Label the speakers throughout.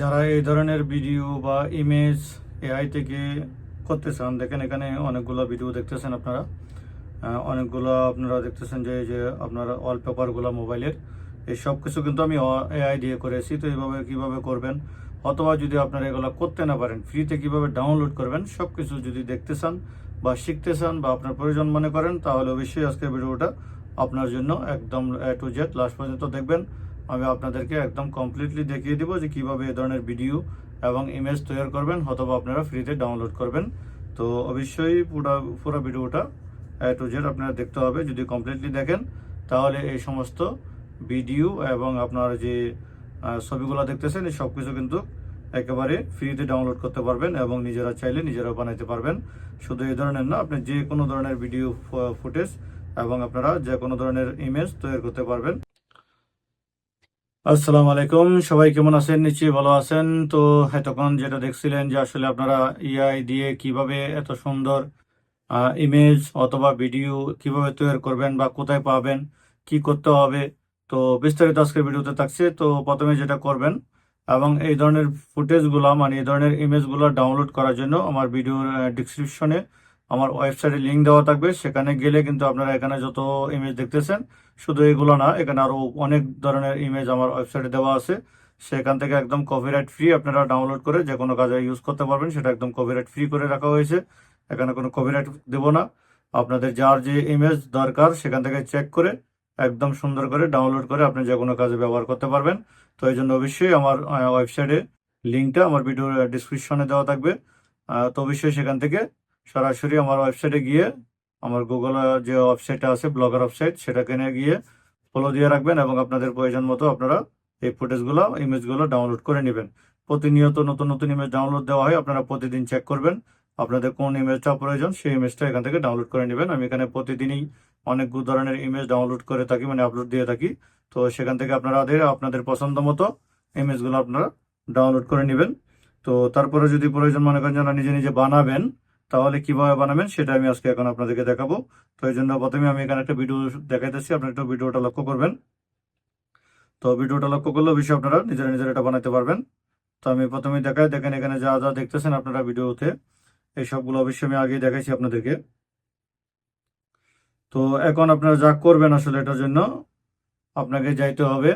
Speaker 1: যারা এই ধরনের ভিডিও বা ইমেজ এআই থেকে করতে চান দেখেন এখানে অনেকগুলো ভিডিও দেখতেছেন আপনারা। অনেকগুলো আপনারা দেখতেছেন যে যে আপনার ওয়ালপেপারগুলো মোবাইলের এই সব কিছু কিন্তু আমি এআই দিয়ে করেছি। তো এইভাবে কীভাবে করবেন? অথবা যদি আপনারা এগুলো করতে না পারেন ফ্রিতে কীভাবে ডাউনলোড করবেন, সব কিছু যদি দেখতে চান বা শিখতে চান বা আপনার প্রয়োজন মনে করেন, তাহলে অবশ্যই আজকের ভিডিওটা আপনার জন্য একদম এ টু জেড লাস্ট পর্যন্ত দেখবেন। আমি আপনাদেরকে একদম কমপ্লিটলি দেখিয়ে দিব যে কীভাবে এই ধরনের ভিডিও এবং ইমেজ তৈরি করবেন অথবা আপনারা ফ্রিতে ডাউনলোড করবেন। তো অবশ্যই পুরো পুরো ভিডিওটা এ টু জেড আপনারা দেখতে হবে। যদি কমপ্লিটলি দেখেন, তাহলে এই সমস্ত ভিডিও এবং আপনার যে ছবিগুলো দেখতেছেন, এই সব কিছু কিন্তু একেবারে ফ্রিতে ডাউনলোড করতে পারবেন এবং নিজেরা চাইলে নিজেরা বানাইতে পারবেন। শুধু এই ধরনের না, আপনি যে কোনো ধরনের ভিডিও ফুটেজ এবং আপনারা যে কোনো ধরনের ইমেজ তৈরি করতে পারবেন। আসসালামু আলাইকুম। সবাই কেমন আছেন? নিশ্চয়ই ভালো আছেন। তো এতক্ষণ যেটা দেখছিলেন যে আসলে আপনারা ইআই দিয়ে কীভাবে এত সুন্দর ইমেজ অথবা ভিডিও কীভাবে তৈরি করবেন বা কোথায় পাবেন, কি করতে হবে, তো বিস্তারিত আজকের ভিডিওতে থাকছে। তো প্রথমে যেটা করবেন, এবং এই ধরনের ফুটেজগুলো মানে এই ধরনের ইমেজগুলো ডাউনলোড করার জন্য আমার ভিডিওর ডিসক্রিপশনে আমার ওয়েবসাইটে লিঙ্ক দেওয়া থাকবে, সেখানে গেলে কিন্তু আপনারা এখানে যত ইমেজ দেখতেছেন, শুধু এগুলো না, এখানে আরও অনেক ধরনের ইমেজ আমার ওয়েবসাইটে দেওয়া আছে। সেখান থেকে একদম কপিরাইট ফ্রি আপনারা ডাউনলোড করে যে কোনো কাজে ইউজ করতে পারবেন, সেটা একদম কপিরাইট ফ্রি করে রাখা হয়েছে। এখানে কোনো কপিরাইট দেবো না। আপনাদের যার যে ইমেজ দরকার, সেখান থেকে চেক করে একদম সুন্দর করে ডাউনলোড করে আপনি যে কোনো কাজে ব্যবহার করতে পারবেন। তো এই জন্য অবশ্যই আমার ওয়েবসাইটে লিঙ্কটা আমার ভিডিও ডিসক্রিপশনে দেওয়া থাকবে। তো অবশ্যই সেখান থেকে সরাসরি আমার ওয়েবসাইটে গিয়ে আমার গুগল যে ওয়েবসাইটটা আছে, ব্লগার ওয়েবসাইট সেটা সেটাকে গিয়ে ফলো দিয়ে রাখবেন এবং আপনাদের প্রয়োজন মতো আপনারা এই ফুটেজগুলো, ইমেজগুলো ডাউনলোড করে নেবেন। প্রতিনিয়ত নতুন নতুন ইমেজ ডাউনলোড দেওয়া হয়, আপনারা প্রতিদিন চেক করবেন আপনাদের কোন ইমেজটা প্রয়োজন, সেই ইমেজটা এখান থেকে ডাউনলোড করে নেবেন। আমি এখানে প্রতিদিনই অনেক ধরনের ইমেজ ডাউনলোড করে থাকি মানে আপলোড দিয়ে থাকি। তো সেখান থেকে আপনারা আপনাদের পছন্দ মতো ইমেজগুলো আপনারা ডাউনলোড করে নেবেন। তো তারপরে যদি প্রয়োজন মনে করেন যারা নিজে নিজে বানাবেন তাহলে কীভাবে বানাবেন সেটা আমি আজকে এখন আপনাদেরকে দেখাবো। তো এই জন্য প্রথমে আমি এখানে একটা ভিডিও দেখাইতেছি আপনারা একটু ভিডিওটা লক্ষ্য করবেন। তো ভিডিওটা লক্ষ্য করলে অবশ্যই আপনারা নিজেরা নিজেরা এটা বানাতে পারবেন। তো আমি প্রথমে দেখাই, দেখেন এখানে যা যা দেখতেছেন আপনারা ভিডিওতে, এই সবগুলো অবশ্যই আমি আগেই দেখাইছি আপনাদেরকে। তো এখন আপনারা যা করবেন আসলে এটার জন্য আপনাকে যাইতে হবে।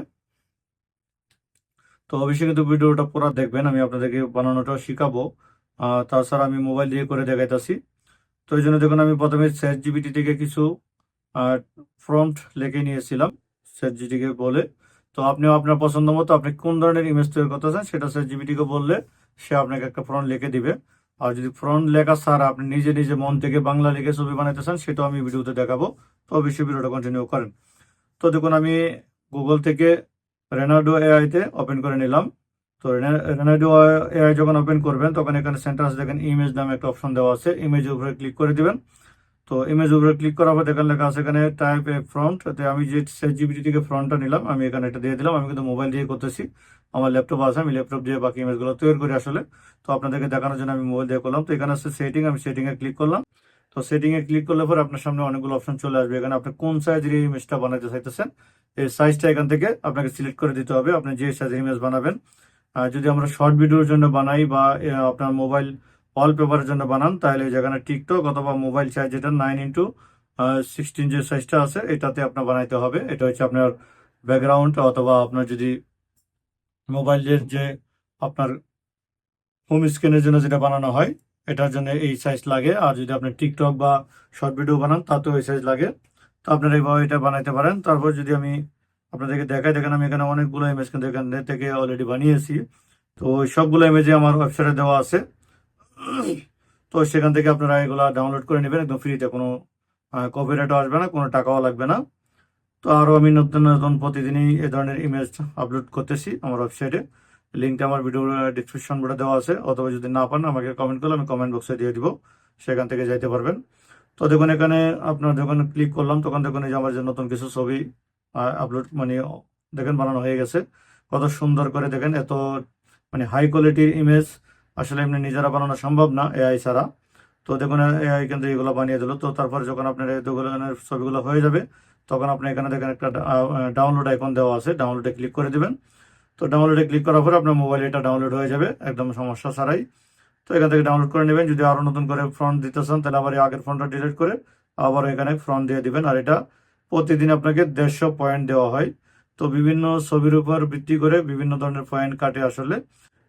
Speaker 1: তো অবশ্যই কিন্তু ভিডিওটা পুরো দেখবেন, আমি আপনাদেরকে বানানোটা শিখাবো। তাছাড়া আমি মোবাইল দিয়ে করে দেখাইতেছি। তো এই জন্য দেখুন আমি প্রথমে চ্যাট জিবিটি থেকে কিছু ফ্রন্ট লিখে নিয়েছিলাম চ্যাট জিটিকে বলে, তো আপনিও আপনার পছন্দ মতো আপনি কোন ধরনের ইমেজ তৈরি করতে চান সেটা চ্যাট জিবিটিকে বললে সে আপনাকে একটা ফ্রন্ট লিখে দিবে। আর যদি ফ্রন্ট লেখা ছাড়া আপনি নিজে নিজে মন থেকে বাংলা লিখে ছবি বানাতে চান সেটাও আমি ভিডিওতে দেখাবো। তো অবশ্যই ভিডিওটা কন্টিনিউ করেন। তো দেখুন আমি গুগল থেকে রেনাডো এআইতে ওপেন করে নিলাম। তো রেনাডো এআই যখন ওপেন করবেন, তখন এখানে সেন্টার দেখেন ইমেজ নামে একটা অপশন দেওয়া আছে ইমেজের উপরে ক্লিক করে দিবেন। তো ইমেজ উপরে ক্লিক করার পর দেখেন লেখা আছে এখানে টাইপ এ ফ্রন্ট আমি যে সেট জিবিটি থেকে ফ্রন্টটা নিলাম, আমি এখানে এটা দিয়ে দিলাম, আমি কিন্তু মোবাইল দিয়ে করতেছি। আমার ল্যাপটপ আছে, আমি ল্যাপটপ দিয়ে বাকি ইমেজগুলো তৈরি করি আসলে। তো আপনাদেরকে দেখানোর জন্য আমি মোবাইল দিয়ে করলাম। তো এখানে আছে সেটিং আমি সেটিং এ ক্লিক করলাম। তো সেটিং এ ক্লিক করলে পরে আপনার সামনে অনেকগুলো অপশন চলে আসবে। এখানে আপনি কোন সাইজের ইমেজটা বানাতে চাইতেছেন, এই সাইজটা এখান থেকে আপনাকে সিলেক্ট করে দিতে হবে। আপনি যে সাইজের ইমেজ বানাবেন যদি আমরা শর্ট ভিডিওর জন্য বানাই বা আপনার মোবাইল ওয়ালপেপারের জন্য বানান, তাহলে যেখানে টিকটক অথবা মোবাইল সাইজ যেটা নাইন ইন্টু সিক্সটিন যে সাইজটা আছে, এটাতে আপনার বানাইতে হবে। এটা হচ্ছে আপনার ব্যাকগ্রাউন্ড অথবা আপনার যদি মোবাইলের যে আপনার হোম স্ক্রিনের জন্য যেটা বানানো হয়, এটার জন্য এই সাইজ লাগে। আর যদি আপনি টিকটক বা শর্ট ভিডিও বানান, তাতেও এই সাইজ লাগে। তো আপনারা এইভাবে এটা বানাইতে পারেন। তারপর যদি আমি আপনাদেরকে দেখাই দেখেন আমি এখানে অনেকগুলো ইমেজ কিন্তু এখান থেকে অলরেডি বানিয়েছি। তো সবগুলো ইমেজে আমার ওয়েবসাইটে দেওয়া আছে। তো সেখান থেকে আপনারা এগুলো ডাউনলোড করে নেবেন, একদম ফ্রিতে কোনো কপিরাইটও আসবে না, কোনো টাকাও লাগবে না। তো আরও আমি নতুন নতুন প্রতিদিনই এ ধরনের ইমেজ আপলোড করতেছি আমার ওয়েবসাইটে লিঙ্কটা আমার ভিডিও ডিসক্রিপশন বোর্ডে দেওয়া আছে। অথবা যদি না পান, আমাকে কমেন্ট করলে আমি কমেন্ট বক্সে দিয়ে দিব। সেখান থেকে যাইতে পারবেন। তো দেখুন, এখানে আপনার যখন ক্লিক করলাম, তখন দেখুন এই যে আমার যে নতুন কিছু ছবি আপলোড মানে দেখেন বানানো হয়ে গেছে। কত সুন্দর করে দেখেন এত মানে হাই কোয়ালিটির ইমেজ আসলে এমনি নিজেরা বানানো সম্ভব না এআই ছাড়া। তো দেখুন এআই কিন্তু এগুলো বানিয়ে দিল। তো তারপরে যখন আপনার ধরনের ছবিগুলো হয়ে যাবে, তখন আপনি এখানে দেখেন একটা ডাউনলোড আইকন দেওয়া আছে। ডাউনলোডে ক্লিক করে দিবেন। তো ডাউনলোডে ক্লিক করার পরে আপনার মোবাইলে এটা ডাউনলোড হয়ে যাবে, একদম সমস্যা ছাড়াই। তো এখান থেকে ডাউনলোড করে নেবেন। যদি আরও নতুন করে ফ্রন্ট দিতে চান, তাহলে আবার আগের ফোনটা ডিলিট করে আবার এখানে ফ্রন্ট দিয়ে দিবেন। আর এটা প্রতিদিন আপনাকে দেড়শো পয়েন্ট দেওয়া হয়। তো বিভিন্ন ছবির উপর ভিত্তি করে বিভিন্ন ধরনের পয়েন্ট কাটে আসলে।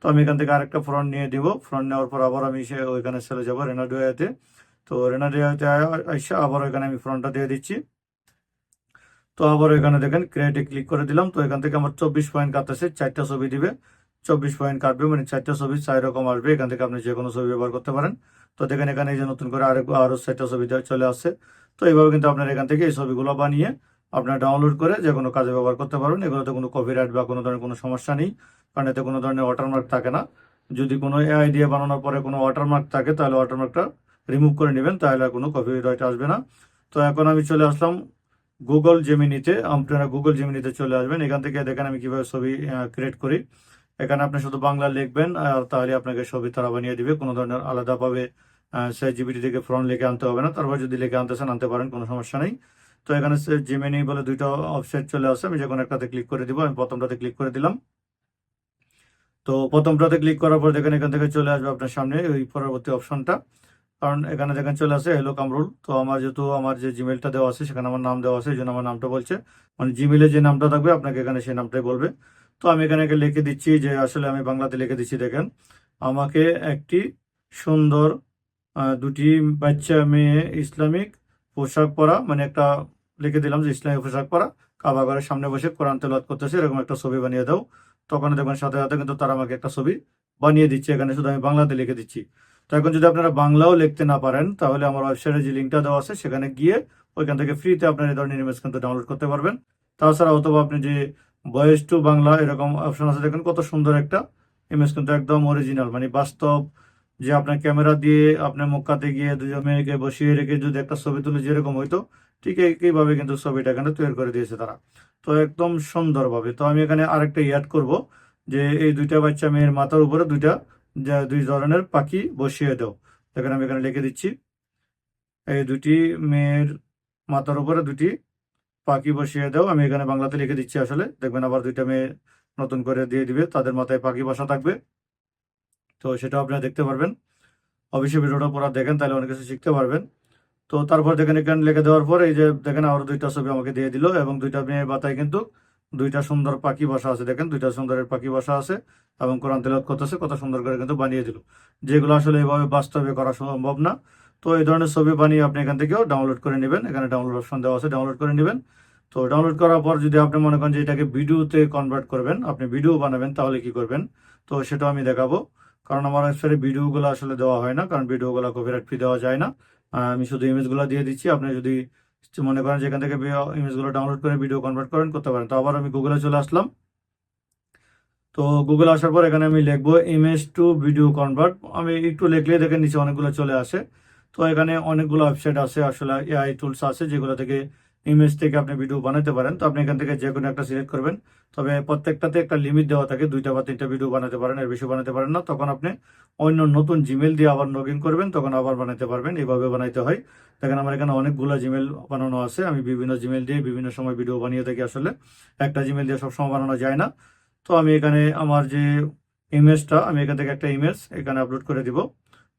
Speaker 1: তো আমি এখান থেকে আরেকটা ফ্রন্ট নিয়ে দিব। ফ্রন্ট নেওয়ার পর আবার আমি সে ওইখানে চলে যাব রেনাডুয়াতে। তো রেনাডুয়াতে আইসা আবার ওইখানে আমি ফ্রন্টটা দিয়ে দিচ্ছি। তো আবার এখানে দেখেন ক্রিয়েটে ক্লিক করে দিলাম। তো এখান থেকে আমার চব্বিশ পয়েন্ট কাটতেছে, চারটা ছবি দিবে। চব্বিশ পয়েন্ট কাটবে মানে চারটা ছবি চার রকম আসবে। এখান থেকে আপনি যে কোনো ছবি ব্যবহার করতে পারেন। তো দেখেন এখানে যে নতুন করে আরেক আরও চারটা ছবি চলে আসছে। তো এইভাবে কিন্তু আপনার এখান থেকে এই ছবিগুলো বানিয়ে আপনার ডাউনলোড করে যে কোনো কাজে ব্যবহার করতে পারবেন। এগুলোতে কোনো কপিরাইট বা কোনো ধরনের কোনো সমস্যা নেই, কারণ এতে কোনো ধরনের ওয়াটারমার্ক থাকে না। যদি কোনো এআই দিয়ে বানানোর পরে কোনো ওয়াটারমার্ক থাকে, তাহলে ওয়াটারমার্কটা রিমুভ করে নেবেন, তাহলে আর কোনো কপিরাইট আসবে না। তো এখন আমি চলে আসলাম গুগল জেমিনিতে আপনারা গুগল জেমিনিতে চলে আসবেন। এখান থেকে দেখেন আমি কীভাবে ছবি ক্রিয়েট করি। এখানে আপনি শুধু বাংলা লিখবেন, আর তাহলে আপনাকে ছবি তারা বানিয়ে দিবে, কোনো ধরনের আলাদাভাবে জিবিটি থেকে ফ্রন্ট লিখে আনতে হবে না। তারপর যদি লিখে আনতে চান, আনতে পারেন, কোনো সমস্যা নেই। তো এখানে জেমিনি বলে দুইটা অপশন চলে আসে। আমি যে কোনো একটাতে ক্লিক করে দিব। আমি প্রথমটাতে ক্লিক করে দিলাম। তো প্রথমটাতে ক্লিক করার পর দেখেন এখান থেকে চলে আসবে আপনার সামনে ওই পরবর্তী অপশনটা কারণ এখানে দেখেন চলে আসে হ্যালো কামরুল। তো আমার যেহেতু আমার যে জিমেলটা দেওয়া আছে, সেখানে আমার নাম দেওয়া আছে, এই জন্য আমার নামটা বলছে। মানে জিমেলে যে নামটা থাকবে, আপনাকে এখানে সেই নামটাই বলবে। তো আমি এখানে লিখে দিচ্ছি যে, আসলে আমি বাংলাতে লিখে দিচ্ছি, দেখেন। আমাকে একটি সুন্দর দুটি বাচ্চা মেয়ে ইসলামিক পোশাক পরা মানে একটা লিখে দিলাম যে ইসলামিক পোশাক পরা, কাবা ঘরের সামনে বসে কোরআন তেলাওয়াত করতেছে, এরকম একটা ছবি বানিয়ে দাও। তখন দেখবেন সাথে সাথে কিন্তু তারা আমাকে একটা ছবি বানিয়ে দিচ্ছে, এখানে শুধু আমি বাংলাতে লিখে দিচ্ছি। তো এখন যদি আপনারা বাংলাও লিখতে না পারেন, তাহলে আমার ওয়েবসাইটে যে লিঙ্কটা দেওয়া আছে, সেখানে গিয়ে ওইখান থেকে ফ্রিতে আপনার এই ধরনের ইমেজ কিন্তু ডাউনলোড করতে পারবেন। তাছাড়া অথবা আপনি যে ভয়েস টু বাংলা এরকম অপশন আছে, দেখেন কত সুন্দর একটা ইমেজ কিন্তু একদম অরিজিনাল মানে বাস্তব যে আপনার ক্যামেরা দিয়ে আপনার মক্কাতে গিয়ে দুজন মেয়েকে বসিয়ে রেখে যদি একটা ছবি তুলে যেরকম হইতো, ঠিক একইভাবে কিন্তু ছবিটা এখানে তৈরি করে দিয়েছে তারা। তো একদম সুন্দরভাবে। তো আমি এখানে আরেকটা ইয়াড করব যে এই দুইটা বাচ্চা মেয়ের মাথার উপরে দুইটা দুই ধরনের পাখি বসিয়ে দাও। দেখেন আমি এখানে লিখে দিচ্ছি। এই দুটি মেয়ের মাথার উপরে দুটি পাখি বসিয়ে দাও। আমি এখানে বাংলাতে লিখে দিচ্ছি আসলে। দেখবেন আবার দুইটা মেয়ে নতুন করে দিয়ে দিবে। তাদের মাথায় পাখি বসা থাকবে। তো সেটা আপনারা দেখতে পারবেন। অবশ্যই ভিডিওটা পড়া দেখেন, তাহলে অনেক কিছু শিখতে পারবেন। তো তারপর দেখেন, এখানে লিখে দেওয়ার পর এই যে দেখেন আরও দুইটা ছবি আমাকে দিয়ে দিল এবং দুইটা মেয়ের বাতায় কিন্তু দুইটা সুন্দর পাখি বাসা আছে। দেখেন, দুইটা সুন্দরের পাখি বাসা আছে এবং কোরআন তেলাওয়াত করতেছে, কত সুন্দর করে কিন্তু বানিয়ে দিল। যেগুলো আসলে এভাবে বাস্তবে করা সম্ভব না। তো এই ধরনের ছবি বানিয়ে আপনি এখান থেকেও ডাউনলোড করে নেবেন। এখানে ডাউনলোড অপশন দেওয়া আছে ডাউনলোড করে নেবেন। তো ডাউনলোড করার পর যদি আপনি মনে করেন যে এটাকে ভিডিওতে কনভার্ট করবেন, আপনি ভিডিও বানাবেন, তাহলে কি করবেন? তো সেটাও আমি দেখাবো। কারণ আমার ওয়েবসাইটে ভিডিওগুলো আসলে দেওয়া হয় না, কারণ ভিডিওগুলো কপিরাইট ফি দেওয়া যায় না। আমি শুধু ইমেজগুলো দিয়ে দিচ্ছি, আপনি যদি মনে করেন যেখান থেকে ইমেজগুলো ডাউনলোড করে ভিডিও কনভার্ট করেন, করতে পারেন। তো আবার আমি গুগলে চলে আসলাম। তো গুগল আসার পর এখানে আমি লিখব ইমেজ টু ভিডিও কনভার্ট আমি একটু লিখলে দেখেন নিচে অনেকগুলো চলে আসে। তো এখানে অনেকগুলো ওয়েবসাইট আছে, আসলে এআই টুলস আছে যেগুলো থেকে ইমেজ থেকে আপনি ভিডিও বানাতে পারেন, তো আপনি এখান থেকে যে কোনো একটা সিলেক্ট করবেন। তবে প্রত্যেকটাতে একটা লিমিট দেওয়া থাকে, দুইটা বা তিনটা ভিডিও বানাতে পারেন, এর বেশি বানাতে পারেন না। তখন আপনি অন্য নতুন জিমেল দিয়ে আবার লগ ইন করবেন, তখন আবার বানাতে পারবেন এইভাবে বানাইতে হয়। দেখেন আমার এখানে অনেকগুলো জিমেল বানানো আছে, আমি বিভিন্ন জিমেল দিয়ে বিভিন্ন সময় ভিডিও বানিয়ে থাকি আসলে। একটা জিমেল দিয়ে সবসময় বানানো যায় না। তো আমি এখানে আমার যে ইমেজটা আমি এখান থেকে একটা ইমেজ এখানে আপলোড করে দিব।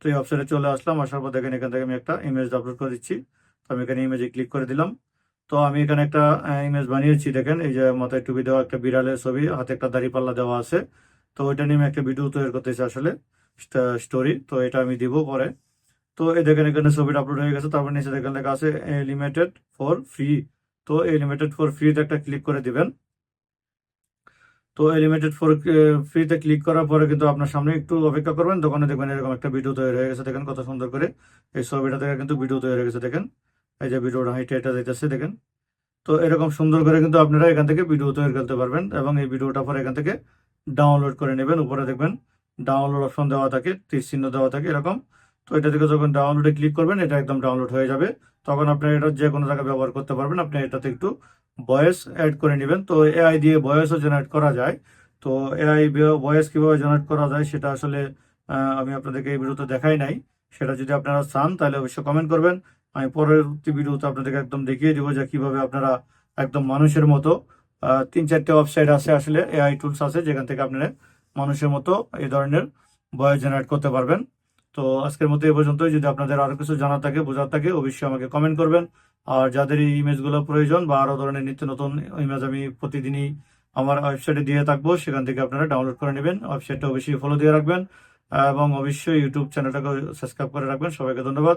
Speaker 1: তো এই অপশনে চলে আসলাম, আসার পর দেখেন এখান থেকে আমি একটা ইমেজ আপলোড করে দিচ্ছি। তো আমি এখানে ইমেজে ক্লিক করে দিলাম। তো আমি এখানে একটা ইমেজ বানিয়েছি, দেখেন, এই যে মাথায় টুপি দেওয়া একটা বিড়ালের ছবি, হাতে একটা দাড়ি পাল্লা দেওয়া আছে। তো ওইটা নিয়ে আমি একটা ভিডিও তৈরি করতেছি আসলে স্টোরি তো এটা আমি দিব পরে। তো এই দেখেন, এখানে ছবিটা আপলোড হয়ে গেছে, তারপর নিচে দেখেন লেখা আছে লিমিটেড ফর ফ্রি তো এই লিমিটেড ফর ফ্রিতে একটা ক্লিক করে দিবেন। তো লিমিটেড ফর ফ্রিতে ক্লিক করার পরে কিন্তু আপনার সামনে একটু অপেক্ষা করবেন, দোকানে দেখবেন এরকম একটা ভিডিও তৈরি হয়ে গেছে, দেখেন কত সুন্দর করে। এই ছবিটা থেকে কিন্তু ভিডিও তৈরি হয়ে গেছে, দেখেন। এই যে ভিডিওটা হাইটে এটা যাইতেছে, দেখেন। তো এরকম সুন্দর করে কিন্তু আপনারা এখান থেকে ভিডিও তৈরি করতে পারবেন এবং এই ভিডিওটা পরে এখান থেকে ডাউনলোড করে নেবেন, উপরে দেখবেন ডাউনলোড অপশন দেওয়া থাকে, তীর চিহ্ন দেওয়া থাকে এরকম। তো এটা থেকে যখন ডাউনলোডে ক্লিক করবেন, এটা একদম ডাউনলোড হয়ে যাবে। তখন আপনি এটা যে কোনো জায়গায় ব্যবহার করতে পারবেন, আপনি এটাতে একটু ভয়েস অ্যাড করে নেবেন। তো এআই দিয়ে ভয়েসও জেনারেট করা যায়। তো এআই ভয়েস কীভাবে জেনারেট করা যায়, সেটা আসলে আমি আপনাদেরকে এই ভিডিওতে দেখাই নাই। সেটা যদি আপনারা চান, তাহলে অবশ্যই কমেন্ট করবেন। আমি পরবর্তী ভিডিওতে আপনাদেরকে একদম দেখিয়ে দেবো যে কীভাবে আপনারা একদম মানুষের মতো তিন চারটে ওয়েবসাইট আছে আসলে এআই টুলস আছে, যেখান থেকে আপনারা মানুষের মতো এই ধরনের ভয়েস জেনারেট করতে পারবেন। তো আজকের মতো এই পর্যন্তই। যদি আপনাদের আরও কিছু জানা থাকে, বোঝার থাকে, অবশ্যই আমাকে কমেন্ট করবেন। আর যাদের এই ইমেজগুলো প্রয়োজন বা আরও ধরনের নিত্য নতুন ইমেজ আমি প্রতিদিনই আমার ওয়েবসাইটে দিয়ে থাকব, সেখান থেকে আপনারা ডাউনলোড করে নেবেন। ওয়েবসাইটটা অবশ্যই ফলো দিয়ে রাখবেন। এবং অবশ্যই ইউটিউব চ্যানেলটাকে সাবস্ক্রাইব করে রাখবেন। সবাইকে ধন্যবাদ।